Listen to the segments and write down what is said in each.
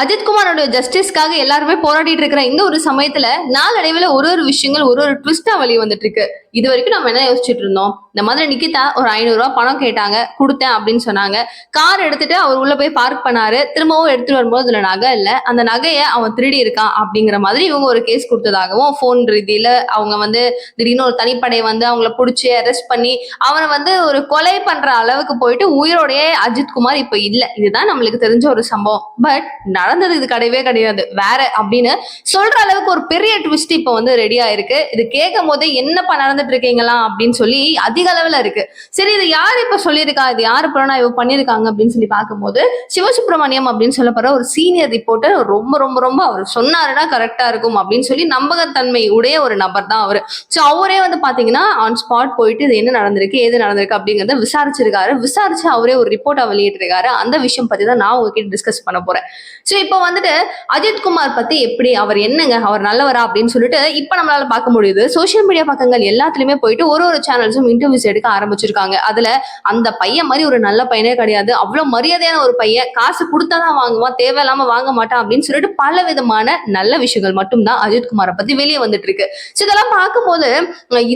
அஜித்குமாரோட ஜஸ்டிஸ்க்காக எல்லாருமே போராடிட்டு இருக்கிற இந்த ஒரு சமயத்துல நாளடைவில் ஒரு ஒரு விஷயங்கள் ஒரு ஒரு ட்விஸ்டா வெளியே வந்துட்டு இருக்கு. இது வரைக்கும் நம்ம என்ன யோசிச்சுட்டு இருந்தோம்? இந்த மாதிரி நிக்கிதா ஒரு ஐநூறு பணம் கேட்டாங்க கொடுத்தேன் அப்படின்னு சொன்னாங்க. கார் எடுத்துட்டு அவர் உள்ள போய் பார்க் பண்ணாரு. திரும்பவும் எடுத்துட்டு வரும்போது இதுல நகை இல்ல. அந்த நகையை அவன் திருடி இருக்கான் அப்படிங்கிற மாதிரி இவங்க ஒரு கேஸ் கொடுத்ததாகவும் ஃபோன் ரீதியில அவங்க வந்து திடீர்னு ஒரு தனிப்படை வந்து அவங்கள பிடிச்சி அரெஸ்ட் பண்ணி அவனை வந்து ஒரு கொலை பண்ற அளவுக்கு போயிட்டு உயிரோடையே அஜித் குமார் இப்ப இல்ல. இதுதான் நம்மளுக்கு தெரிஞ்ச ஒரு சம்பவம். பட் நடந்தது இது கிடையவே கிடையாது. வேற அப்படின்னு சொல்ற அளவுக்கு ஒரு பெரிய ட்விஸ்ட் இப்ப வந்து ரெடி ஆயிருக்கு. இது கேட்கும் போதே என்னப்பா நடந்துட்டு இருக்கீங்களா அப்படின்னு சொல்லி அதிக அளவுல இருக்கு. சரி இது யார் இப்ப சொல்லியிருக்கா? இது யாரு புலனாய்வு பண்ணிருக்காங்க அப்படின்னு சொல்லி பார்க்கும்போது சிவசுப்பிரமணியம் அப்படின்னு சொல்லப்படுற ஒரு சீனியர் ரிப்போர்ட்டர் ரொம்ப ரொம்ப ரொம்ப அவர் சொன்னாருன்னா கரெக்டா இருக்கும் அப்படின்னு சொல்லி நம்பகத்தன்மை உடைய ஒரு நபர் தான் அவரு. ஸோ அவரே வந்து பாத்தீங்கன்னா ஆன் ஸ்பாட் போயிட்டு இது என்ன நடந்திருக்கு ஏது நடந்திருக்கு அப்படிங்கிறத விசாரிச்சிருக்காரு. விசாரிச்சு அவரே ஒரு ரிப்போர்ட்டை வெளியிட்டிருக்காரு. அந்த விஷயம் பத்தி தான் நான் உங்ககிட்ட டிஸ்கஸ் பண்ண போறேன். ஸோ இப்போ வந்துட்டு அஜித் குமார் பத்தி எப்படி அவர் என்னங்க அவர் நல்லவரா அப்படின்னு சொல்லிட்டு இப்போ நம்மளால பார்க்க முடியுது. சோஷியல் மீடியா பக்கங்கள் எல்லாத்துலயுமே போயிட்டு ஒரு ஒரு சேனல்ஸும் இன்டர்வியூஸ் எடுக்க ஆரம்பிச்சிருக்காங்க. அதுல அந்த பையன் மாதிரி ஒரு நல்ல பையனே கிடையாது. அவ்வளவு மரியாதையான ஒரு பையன். காசு கொடுத்தாதான் வாங்குவான் தேவையில்லாம வாங்க மாட்டான் அப்படின்னு சொல்லிட்டு பல விதமான நல்ல விஷயங்கள் மட்டும்தான் அஜித் குமாரை பத்தி வெளியே வந்துட்டு இருக்கு ஸோ இதெல்லாம் பார்க்கும்போது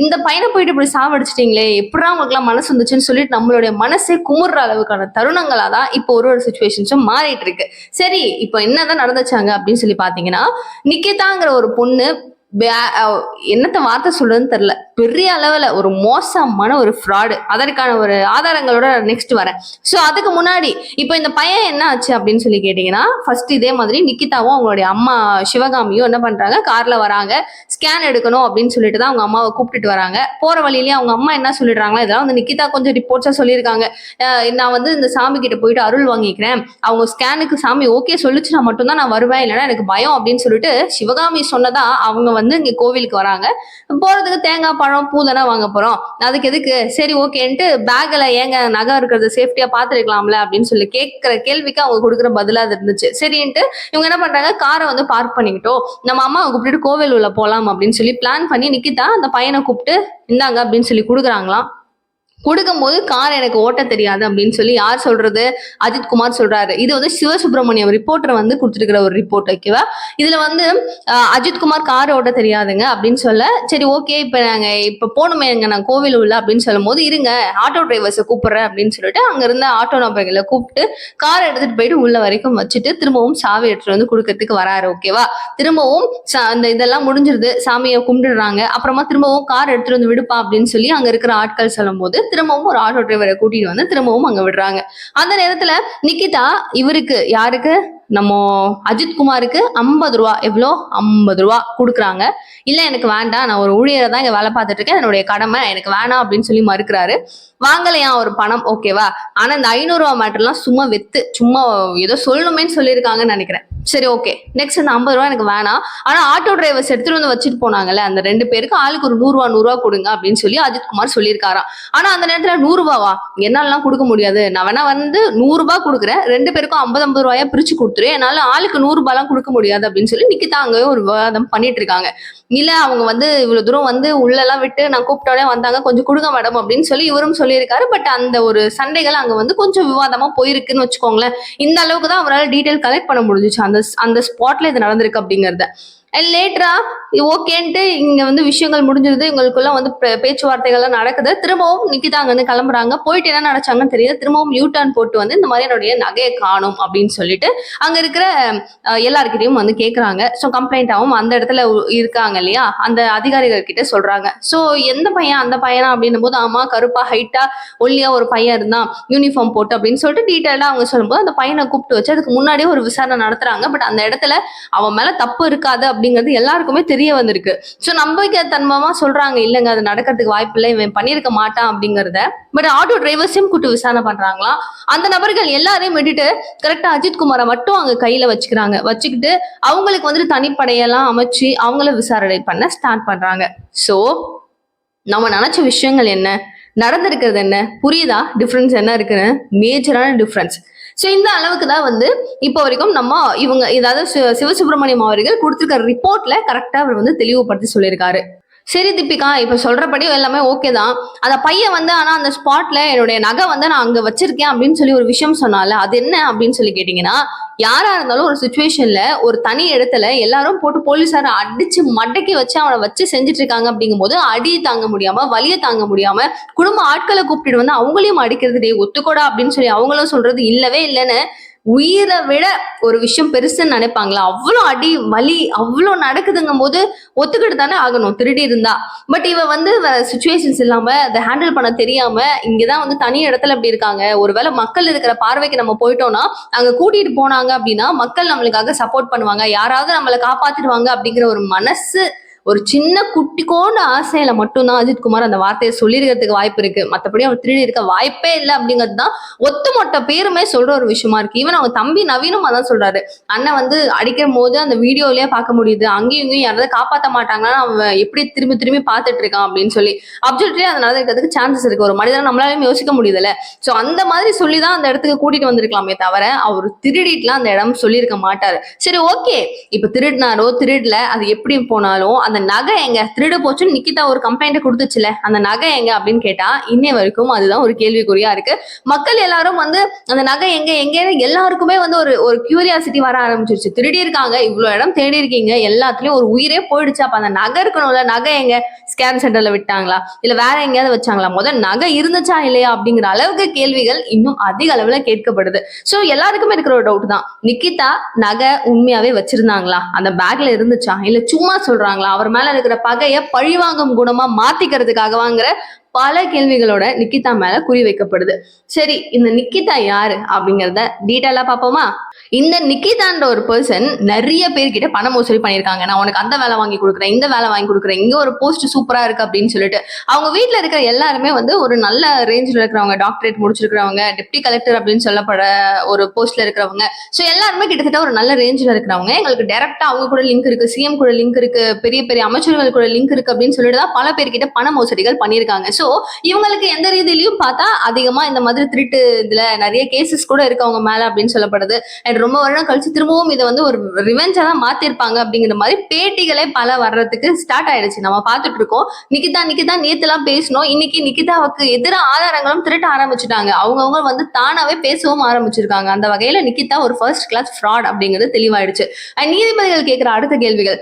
இந்த பையனை போயிட்டு இப்படி சாவடிச்சிட்டீங்களே எப்படா உங்களுக்குலாம் மனசு வந்துச்சுன்னு சொல்லிட்டு நம்மளுடைய மனசே குமுற அளவுக்கான தருணங்களா தான் இப்போ ஒரு ஒரு சுச்சுவேஷன்ஸும் மாறிட்டு இருக்கு சரி இப்போ என்னதான் நடந்துச்சாங்க அப்படின்னு சொல்லி பாத்தீங்கன்னா நிக்கிதாங்கிற ஒரு பொண்ணு என்னத்த வார்த்தை சொல்றதுன்னு தெரியல. பெரிய அளவுல ஒரு மோசமான ஒரு ஃப்ராடு அதற்கான ஒரு ஆதாரங்களோட நெக்ஸ்ட் வரேன். ஸோ அதுக்கு முன்னாடி இப்போ இந்த பையன் என்ன ஆச்சு அப்படின்னு சொல்லி கேட்டீங்கன்னா ஃபர்ஸ்ட் இதே மாதிரி நிக்கிதாவும் அவங்களுடைய அம்மா சிவகாமியும் என்ன பண்றாங்க? கார்ல வராங்க. ஸ்கேன் எடுக்கணும் அப்படின்னு சொல்லிட்டு தான் அவங்க அம்மாவை கூப்பிட்டுட்டு வராங்க. போற வழியிலேயே அவங்க அம்மா என்ன சொல்லிடுறாங்களா இதெல்லாம் வந்து நிக்கிதா கொஞ்சம் ரிப்போர்ட்ஸா சொல்லியிருக்காங்க. நான் வந்து இந்த சாமி கிட்ட போயிட்டு அருள் வாங்கிக்கிறேன். அவங்க ஸ்கேனுக்கு சாமி ஓகே சொல்லிச்சுன்னா மட்டும்தான் நான் வருவேன். இல்லைன்னா எனக்கு பயம் அப்படின்னு சொல்லிட்டு சிவகாமி சொன்னதா அவங்க வந்து இங்க கோவிலுக்கு வராங்க. போறதுக்கு தேங்காய் பழம் பூ தானே வாங்க போறோம். அதுக்கு எதுக்கு? சரி ஓகேன்ட்டு பேக்ல ஏங்க நகை இருக்கிறது சேஃப்டியா பாத்துருக்கலாம்ல அப்படின்னு சொல்லி கேட்கிற கேள்விக்கு அவங்க கொடுக்குற பதிலா அது இருந்துச்சு. சரின்ட்டு இவங்க என்ன பண்றாங்க? காரை வந்து பார்க் பண்ணிக்கிட்டோம். நம்ம அம்மாவை கூப்பிட்டுட்டு கோவில் உள்ள போலாம் அப்படின்னு சொல்லி பிளான் பண்ணி நிக்கிதா? அந்த பையனை கூப்பிட்டு இந்தாங்க அப்படின்னு சொல்லி கொடுக்குறாங்களாம். கொடுக்கும்போது கார் எனக்கு ஓட்ட தெரியாது அப்படின்னு சொல்லி யார் சொல்றது? அஜித் குமார் சொல்றாரு. இது வந்து சிவசுப்ரமணியம் ரிப்போர்ட்டர் வந்து கொடுத்துருக்கிற ஒரு ரிப்போர்ட் ஓகேவா இதுல வந்து அஜித் குமார் கார் ஓட்ட தெரியாதுங்க அப்படின்னு சொல்ல சரி ஓகே இப்ப நாங்க இப்ப போகணுமே எங்க நான் கோவில் உள்ள அப்படின்னு சொல்லும் போது இருங்க ஆட்டோ டிரைவர்ஸை கூப்பிடுறேன் அப்படின்னு சொல்லிட்டு அங்க இருந்த ஆட்டோ நபர்களை கூப்பிட்டு கார் எடுத்துட்டு போயிட்டு உள்ள வரைக்கும் வச்சுட்டு திரும்பவும் சாவி எடுத்துட்டு வந்து கொடுக்கறதுக்கு வராரு ஓகேவா திரும்பவும் அந்த இதெல்லாம் முடிஞ்சிருது சாமியை கும்பிடுறாங்க அப்புறமா திரும்பவும் கார் எடுத்துட்டு வந்து விடுப்பா அப்படின்னு சொல்லி அங்க இருக்கிற ஆட்கள் சொல்லும் போது திரும்பவும் ஒரு ஆட்டோ டிரைவரை கூட்டிட்டு வந்து திரும்பவும் அங்க விடுறாங்க. அந்த நேரத்துல நிக்கிதா இவருக்கு யாருக்கு? நம்ம அஜித் குமாருக்கு ஐம்பது ரூபா எவ்வளோ ஐம்பது ரூபா கொடுக்குறாங்க. இல்லை எனக்கு வேண்டாம். நான் ஒரு ஊழியரை தான் இங்கே வேலை பார்த்துட்டு இருக்கேன். என்னுடைய கடமை எனக்கு வேணாம் அப்படின்னு சொல்லி மறுக்கிறாரு. வாங்கலையா ஒரு பணம்? ஓகேவா ஆனால் இந்த ஐநூறுரூவா மேட்டர்லாம் சும்மா வெத்து சும்மா ஏதோ சொல்லணுமேன்னு சொல்லியிருக்காங்கன்னு நினைக்கிறேன். சரி ஓகே நெக்ஸ்ட் இந்த ஐம்பது ரூபா எனக்கு வேணாம். ஆனால் ஆட்டோ டிரைவர்ஸ் எடுத்துட்டு வந்து வச்சுட்டு போனாங்கல்ல அந்த ரெண்டு பேருக்கு ஆளுக்கு ஒரு நூறுரூவா நூறுரூவா கொடுங்க அப்படின்னு சொல்லி அஜித் குமார் சொல்லியிருக்காராம். ஆனால் அந்த நேரத்தில் நூறுரூவாவா என்னாலலாம் கொடுக்க முடியாது. நான் வேணா வந்து நூறுரூவா கொடுக்குறேன். ரெண்டு பேருக்கும் ஐம்பது ஐம்பது ரூபாயா பிரிச்சு கொடுத்துரு. என்னால ஆளுக்கு நூறுபாலாம் கொடுக்க முடியாது அப்படின்னு சொல்லி நிக்கிதா அங்கே ஒரு விவாதம் பண்ணிட்டு இருக்காங்க. இல்ல அவங்க வந்து இவ்வளவு தூரம் வந்து உள்ளெல்லாம் விட்டு நான் கூப்பிட்டோடனே வந்தாங்க. கொஞ்சம் கொடுங்க மேடம் அப்படின்னு சொல்லி இவரும் சொல்லியிருக்காரு. பட் அந்த ஒரு சண்டைகள் அங்க வந்து கொஞ்சம் விவாதமா போயிருக்குன்னு வச்சுக்கோங்களேன். இந்த அளவுக்கு தான் அவரால் டீட்டெயில் கலெக்ட் பண்ண முடிஞ்சுச்சு. அந்த அந்த ஸ்பாட்ல இது நடந்திருக்கு அப்படிங்கறத. அண்ட் லேட்டரா ஓகேன்ட்டு இங்க வந்து விஷயங்கள் முடிஞ்சிருது. இவங்களுக்குள்ள வந்து பே- பேச்சுவார்த்தைகள்லாம் நடக்குது. திரும்பவும் நிக்கிதா அங்க வந்து கிளம்புறாங்க. போயிட்டு என்ன நடச்சாங்கன்னு தெரியல. திரும்பவும் யூ டர்ன் போட்டு வந்து இந்த மாதிரி என்னுடைய நகையை காணும் அப்படின்னு சொல்லிட்டு அங்க இருக்கிற எல்லாருக்கிட்டையும் வந்து கேக்குறாங்க. ஸோ கம்ப்ளைண்டாகவும் அந்த இடத்துல இருக்காங்க இல்லையா? அந்த அதிகாரிகள் கிட்ட சொல்றாங்க. ஸோ எந்த பையன் அந்த பையனா அப்படின்னும் போது ஆமா கருப்பா ஹைட்டா ஒல்லியா ஒரு பையன் இருந்தான். யூனிஃபார்ம் போட்டு அப்படின்னு சொல்லிட்டு டீட்டெயிலா அவங்க சொல்லும்போது அந்த பையனை கூப்பிட்டு வச்சு அதுக்கு முன்னாடியே ஒரு விசாரணை நடத்துறாங்க. பட் அந்த இடத்துல அவன் மேல தப்பு இருக்காது அப்படிங்கிறது எல்லாருக்குமே தெரிய வந்திருக்கு. ஸோ நம்பிக்கை தன்மமா சொல்றாங்க இல்லைங்க அது நடக்கிறதுக்கு வாய்ப்பு இல்லை இவன் பண்ணியிருக்க மாட்டான் அப்படிங்கிறத. பட் ஆட்டோ டிரைவர்ஸையும் கூட்டு விசாரணை பண்றாங்களாம் அந்த நபர்கள் எல்லாரையும் விட்டுட்டு கரெக்டா அஜித் குமாரை மட்டும் அங்க கையில வச்சுக்கிறாங்க. வச்சுக்கிட்டு அவங்களுக்கு வந்துட்டு தனிப்படையெல்லாம் அமைச்சு அவங்கள விசாரணை பண்ண ஸ்டார்ட் பண்றாங்க. ஸோ நம்ம நினைச்ச விஷயங்கள் என்ன? நடந்திருக்கிறது என்ன? புரியுதா? டிஃப்ரென்ஸ் என்ன இருக்குன்னு? மேஜரான டிஃப்ரென்ஸ் ஸோ இந்த அளவுக்கு தான் வந்து இப்போ வரைக்கும் நம்ம இவங்க இதாவது சிவ- சிவசுப்பிரமணியம் அவர்கள் கொடுத்துருக்க ரிப்போர்ட்ல கரெக்டாக அவர் வந்து தெளிவுபடுத்தி சொல்லியிருக்காரு. சரி தீபிகா இப்ப சொல்றபடி எல்லாமே ஓகே தான். அந்த பையன் வந்து ஆனா அந்த ஸ்பாட்ல என்னுடைய நகை வந்து நான் அங்க வச்சிருக்கேன் அப்படின்னு சொல்லி ஒரு விஷயம் சொன்னால அது என்ன அப்படின்னு சொல்லி கேட்டீங்கன்னா யாரா இருந்தாலும் ஒரு சுச்சுவேஷன்ல ஒரு தனி இடத்துல எல்லாரும் போட்டு போலீஸார அடிச்சு மடக்கி வச்சு அவனை வச்சு செஞ்சுட்டு இருக்காங்க அப்படிங்கும்போது அடியை தாங்க முடியாம வலியை தாங்க முடியாம குடும்ப ஆட்களை கூப்பிட்டு வந்து அவங்களையும் அடிக்கிறது டே ஒத்துக்கோடா அப்படின்னு சொல்லி அவங்களும் சொல்றது இல்லவே இல்லைன்னு உயிரை விட ஒரு விஷயம் பெருசுன்னு நினைப்பாங்களா? அவ்வளோ அடி வலி அவ்வளோ நடக்குதுங்கும் போது ஒத்துக்கிட்டு தானே ஆகணும் திருடி இருந்தா. பட் இவ வந்து சுச்சுவேஷன்ஸ் இல்லாம அதை ஹேண்டில் பண்ண தெரியாம இங்கதான் வந்து தனி இடத்துல அப்படி இருக்காங்க. ஒருவேளை மக்கள் இருக்கிற பார்வைக்கு நம்ம போயிட்டோம்னா அங்க கூட்டிட்டு போனாங்க அப்படின்னா மக்கள் நம்மளுக்காக சப்போர்ட் பண்ணுவாங்க. யாராவது நம்மளை காப்பாத்திடுவாங்க அப்படிங்கிற ஒரு மனசு ஒரு சின்ன குட்டிக்கோண்டு ஆசையில மட்டும்தான் அஜித் குமார் அந்த வார்த்தையை சொல்லியிருக்கிறதுக்கு வாய்ப்பு இருக்கு. மத்தபடி அவர் திருடி இருக்க வாய்ப்பே இல்லை அப்படிங்கிறது தான் ஒத்துமொட்ட பேருமே சொல்ற ஒரு விஷயமா இருக்கு. ஈவன் அவங்க தம்பி நவீனும் அதான் சொல்றாரு. அண்ணன் வந்து அடிக்கும் போது அந்த வீடியோலயே பார்க்க முடியுது. அங்கேயும் இங்கேயும் யாராவது காப்பாற்ற மாட்டாங்கன்னா அவன் எப்படி திரும்பி திரும்பி பார்த்துட்டு இருக்கான் அப்படின்னு சொல்லி அப்சல்ட்லயே அது நடந்திருக்கிறதுக்கு சான்சஸ் இருக்கு. ஒரு மனிதனை நம்மளாலையும் யோசிக்க முடியுதுல்ல. சோ அந்த மாதிரி சொல்லி தான் அந்த இடத்துக்கு கூட்டிட்டு வந்திருக்கலாமே தவிர அவர் திருடிட்டுலாம் அந்த இடம் சொல்லியிருக்க மாட்டாரு. சரி ஓகே இப்ப திருடினாரோ திருடல அது எப்படி போனாலும் அந்த நகை எங்க? திருடு போச்சுன்னு நிக்கிதா ஒரு கம்ப்ளைண்ட் கொடுத்துச்சுல. அந்த நகை எங்க அப்படின்னு கேட்டா இன்னை வரைக்கும் அதுதான் ஒரு கேள்விக்குறியா இருக்கு. மக்கள் எல்லாரும் வந்து அந்த நகை எங்க எங்க எல்லாருக்குமே வந்து ஒரு ஒரு கியூரியாசிட்டி வர ஆரம்பிச்சிருச்சு. திருடி இருக்காங்க இவ்வளவு இடம் தேடி இருக்கீங்க எல்லாத்துலயும் ஒரு உயிரே போயிடுச்சு. அப்ப அந்த நகை இருக்கணும்ல நகை எங்க? ஸ்கேன் சென்டர்ல விட்டாங்களா? இல்ல வேற எங்கேயாவது வச்சாங்களா? முதல் நகை இருந்துச்சா இல்லையா அப்படிங்கிற அளவுக்கு கேள்விகள் இன்னும் அதிக அளவுல கேட்கப்படுது. சோ எல்லாருக்குமே இருக்கிற ஒரு டவுட் தான். நிக்கிதா நகை உண்மையாவே வச்சிருந்தாங்களா? அந்த பேக்ல இருந்துச்சா? இல்ல சும்மா சொல்றாங்களா? அவர் மேல இருக்கிற பகைய பழிவாங்கும் குணமா மாத்திக்கிறதுக்காகவாங்கிற பல கேள்விகளோட நிக்கிதா மேல குறி வைக்கப்படுது. சரி இந்த நிக்கிதா யாரு அப்படிங்கறத டீட்டெயிலா பாப்போமா இந்த நிக்கிதான்ற ஒரு பர்சன் நிறைய பேர்கிட்ட பண மோசடி பண்ணியிருக்காங்க. நான் உனக்கு அந்த வேலை வாங்கி கொடுக்குறேன் இந்த வேலை வாங்கி கொடுக்குறேன் இங்க ஒரு போஸ்ட் சூப்பரா இருக்கு அப்படின்னு சொல்லிட்டு. அவங்க வீட்டுல இருக்கிற எல்லாருமே வந்து ஒரு நல்ல ரேஞ்சில் இருக்கிறவங்க டாக்டரேட் முடிச்சிருக்கிறவங்க டெப்டி கலெக்டர் அப்படின்னு சொல்லப்பட ஒரு போஸ்ட்ல இருக்கிறவங்க. ஸோ எல்லாருமே கிட்டத்தட்ட ஒரு நல்ல ரேஞ்சில் இருக்கிறவங்க. எங்களுக்கு டேரக்டா அவங்க கூட லிங்க் இருக்கு சிஎம் கூட லிங்க் இருக்கு பெரிய பெரிய அமைச்சர்கள் கூட லிங்க் இருக்கு அப்படின்னு சொல்லிட்டு தான் பல பேர்கிட்ட பண மோசடிகள் பண்ணியிருக்காங்க. ஸோ இவங்களுக்கு எந்த ரீதியிலையும் பார்த்தா அதிகமா இந்த மாதிரி திருட்டு இதுல நிறைய கேசஸ் கூட இருக்கு அவங்க மேல அப்படின்னு சொல்லப்படுது. அண்ட் ரொம்ப வருடம் கழிச்சு திரும்பவும் இதை வந்து ஒரு ரிவெஞ்சா தான் மாத்திருப்பாங்க அப்படிங்கிற மாதிரி பேட்டிகளே பல வர்றதுக்கு ஸ்டார்ட் ஆயிடுச்சு. நம்ம பார்த்துட்டு இருக்கோம். நிக்கிதா நிக்கிதா நேத்துலாம் பேசணும் இன்னைக்கு நிக்கிதாவுக்கு எதிராக ஆதாரங்களும் திருட்ட ஆரம்பிச்சுட்டாங்க. அவங்கவுங்க வந்து தானாவே பேசவும் ஆரம்பிச்சிருக்காங்க. அந்த வகையில நிக்கிதா ஒரு ஃபர்ஸ்ட் கிளாஸ் ஃப்ராட் அப்படிங்கிறது தெளிவாயிடுச்சு. அண்ட் நீதிபதிகள் கேட்கிற அடுத்த கேள்விகள்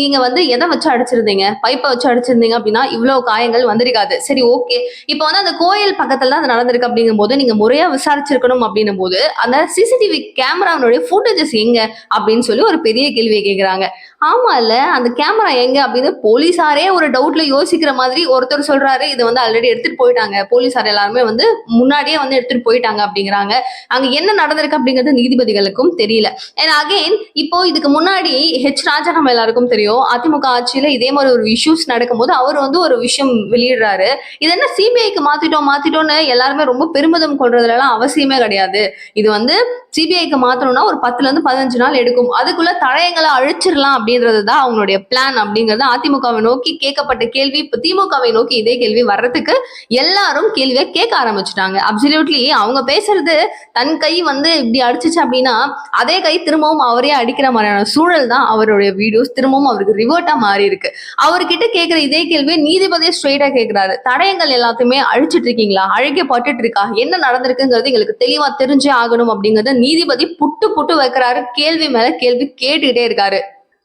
நீங்க வந்து எதை வச்சு அடிச்சிருந்தீங்க? பைப்பை வச்சு அடிச்சிருந்தீங்க அப்படின்னா இவ்வளவு காயங்கள் வந்திருக்காது. சரி ஓகே இப்போ வந்து அந்த கோயில் பக்கத்துல தான் அது நடந்திருக்கு அப்படிங்கும் போது நீங்க முறையா விசாரிச்சிருக்கணும் அப்படின்னும் போது அந்த சிசிடிவி கேமராவினுடைய ஃபுட்டேஜஸ் எங்க? அப்படின்னு சொல்லி ஒரு பெரிய கேள்வியை கேட்கிறாங்க ஆமா இல்ல அந்த கேமரா எங்க அப்படின்னு போலீஸாரே ஒரு டவுட்ல யோசிக்கிற மாதிரி ஒருத்தர் சொல்றாரு. இது வந்து ஆல்ரெடி எடுத்துட்டு போயிட்டாங்க. போலீஸார் எல்லாருமே வந்து முன்னாடியே வந்து எடுத்துட்டு போயிட்டாங்க அப்படிங்கிறாங்க. அங்க என்ன நடந்திருக்கு அப்படிங்கிறது நீதிபதிகளுக்கும் தெரியல. அண்ட் அகைன் இப்போ இதுக்கு முன்னாடி ஹெச் ராஜா நம்ம எல்லாருக்கும் தெரியும். அதிமுக ஆட்சியில இதே மாதிரி ஒரு இஷ்யூஸ் நடக்கும்போது அவர் வந்து ஒரு விஷயம் வெளியிடுறாரு. இது என்ன சிபிஐக்கு மாத்திட்டோம் மாத்திட்டோம்னு எல்லாருமே ரொம்ப பெருமிதம் கொள்றதுல எல்லாம் அவசியமே கிடையாது. இது வந்து சிபிஐக்கு மாத்தணும்னா ஒரு பத்துல இருந்து பதினஞ்சு நாள் எடுக்கும். அதுக்குள்ள தடயங்களை அழிச்சிடலாம் அப்படின்றது தான் அவங்களுடைய பிளான் அப்படிங்கிறது அதிமுகவை நோக்கி கேட்கப்பட்ட கேள்வி. இப்ப திமுகவை நோக்கி இதே கேள்வி வர்றதுக்கு எல்லாரும் கேள்வியை கேட்க ஆரம்பிச்சுட்டாங்க. அப்சல்யூட்லி அவங்க பேசுறது தன் கை வந்து இப்படி அடிச்சிச்சு அப்படின்னா அதே கை திரும்பவும் அவரே அடிக்கிற மாதிரியான சூழல் தான் அவருடைய வீடியோஸ் திரும்பவும் அவருக்கு ரிவர்ட்டா மாறி இருக்கு அவர்கிட்ட கேட்கிற இதே கேள்வியை நீதிபதியை ஸ்ட்ரெயிட்டா கேட்கிறாரு. தடயங்கள் எல்லாத்தையுமே அழிச்சிட்டு இருக்கீங்களா? அழிக்கப்பட்டுட்டு இருக்கா என்ன நடந்திருக்குங்கிறது எங்களுக்கு தெளிவா தெரிஞ்சே ஆகணும் அப்படிங்கறத நீதிபதி புட்டு புட்டு வைக்கிறாரு. கேள்வி மேல கேள்வி கேட்டுக்கிட்டே இருக்காரு.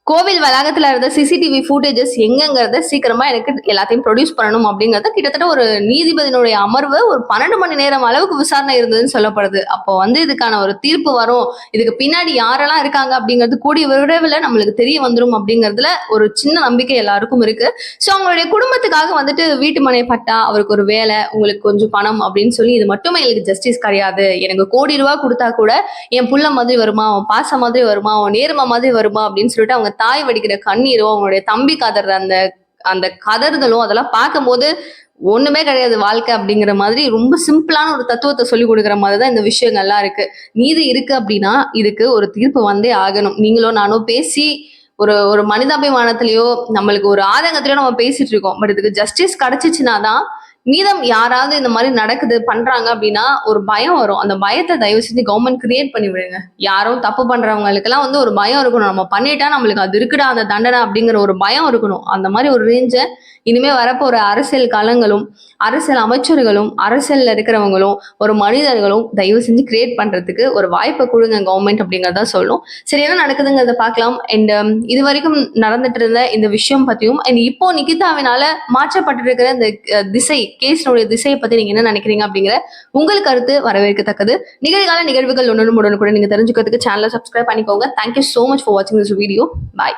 கோவில் வளாகத்துல இருந்த சிசிடிவி ஃபுட்டேஜஸ் எங்கங்கிறத சீக்கிரமா எனக்கு எல்லாத்தையும் ப்ரொடியூஸ் பண்ணணும் அப்படிங்கறத கிட்டத்தட்ட ஒரு நீதிபதியினுடைய அமர்வு ஒரு பன்னெண்டு மணி நேரம் அளவுக்கு விசாரணை இருந்ததுன்னு சொல்லப்படுது. அப்போ வந்து இதுக்கான ஒரு தீர்ப்பு வரும். இதுக்கு பின்னாடி யாரெல்லாம் இருக்காங்க அப்படிங்கிறது கூடிய விரைவில் நம்மளுக்கு தெரிய வந்துடும் அப்படிங்கிறதுல ஒரு சின்ன நம்பிக்கை எல்லாருக்கும் இருக்கு. ஸோ அவங்களுடைய குடும்பத்துக்காக வந்துட்டு வீட்டு மனை பட்டா அவருக்கு ஒரு வேலை உங்களுக்கு கொஞ்சம் பணம் அப்படின்னு சொல்லி இது மட்டுமே எனக்கு ஜஸ்டிஸ் கிடையாது. எனக்கு கோடி ரூபா கொடுத்தா கூட என் புள்ள மாதிரி வருமா அவன் பாசம் மாதிரி வருமா அவன் நேர்ம மாதிரி வருமா அப்படின்னு சொல்லிட்டு அவங்க தாய் வடிக்கிற கண்ணீரோ அவங்களுடைய தம்பி கதற அந்த அந்த கதறுதலும் அதெல்லாம் பார்க்கும்போது ஒண்ணுமே கிடையாது வாழ்க்கை அப்படிங்கிற மாதிரி ரொம்ப சிம்பிளான ஒரு தத்துவத்தை சொல்லி கொடுக்குற மாதிரி தான் இந்த விஷயங்கள்லாம் இருக்கு. நீதி இருக்கு அப்படின்னா இதுக்கு ஒரு தீர்ப்பு வந்தே ஆகணும். நீங்களோ நானோ பேசி ஒரு ஒரு மனிதாபிமானத்திலயோ நம்மளுக்கு ஒரு ஆதங்கத்திலயோ நம்ம பேசிட்டு இருக்கோம். பட் இதுக்கு ஜஸ்டிஸ் கிடைச்சிச்சுன்னா தான் மீதம் யாராவது இந்த மாதிரி நடக்குது பண்றாங்க அப்படின்னா ஒரு பயம் வரும். அந்த பயத்தை தயவு செஞ்சு கவர்மெண்ட் கிரியேட் பண்ணி விடுங்க. யாரும் தப்பு பண்றவங்களுக்கெல்லாம் வந்து ஒரு பயம் இருக்கணும். நம்ம பண்ணிட்டா நம்மளுக்கு அது இருக்குடா அந்த தண்டனை அப்படிங்கிற ஒரு பயம் இருக்கணும். அந்த மாதிரி ஒரு ரேஞ்சை இனிமே வரப்போற அரசியல் களங்களும் அரசியல் அமைச்சர்களும் அரசியல்ல இருக்கிறவங்களும் ஒரு மனிதர்களும் தயவு செஞ்சு கிரியேட் பண்றதுக்கு ஒரு வாய்ப்பை கொடுங்க கவர்மெண்ட் அப்படிங்கறத சொல்லணும். சரி என்ன நடக்குதுங்கிறத பார்க்கலாம். அண்ட் um, இது வரைக்கும் நடந்துட்டு இருந்த இந்த விஷயம் பத்தியும் அண்ட் இப்போ நிகிதாவினால மாற்றப்பட்டிருக்கிற இந்த திசை கேஸினுடைய திசையை பத்தி நீங்க என்ன நினைக்கிறீங்க அப்படிங்கிற உங்கள் கருத்து வரவேற்கத்தக்கது. நிகழ்கால நிகழ்வுகள் ஒன்று உடனுக்குடன் நீங்க தெரிஞ்சுக்கிறதுக்கு சேனலை சப்ஸ்கிரைப் பண்ணிக்கோங்க. Thank you so much for வாட்சிங் திஸ் வீடியோ பாய்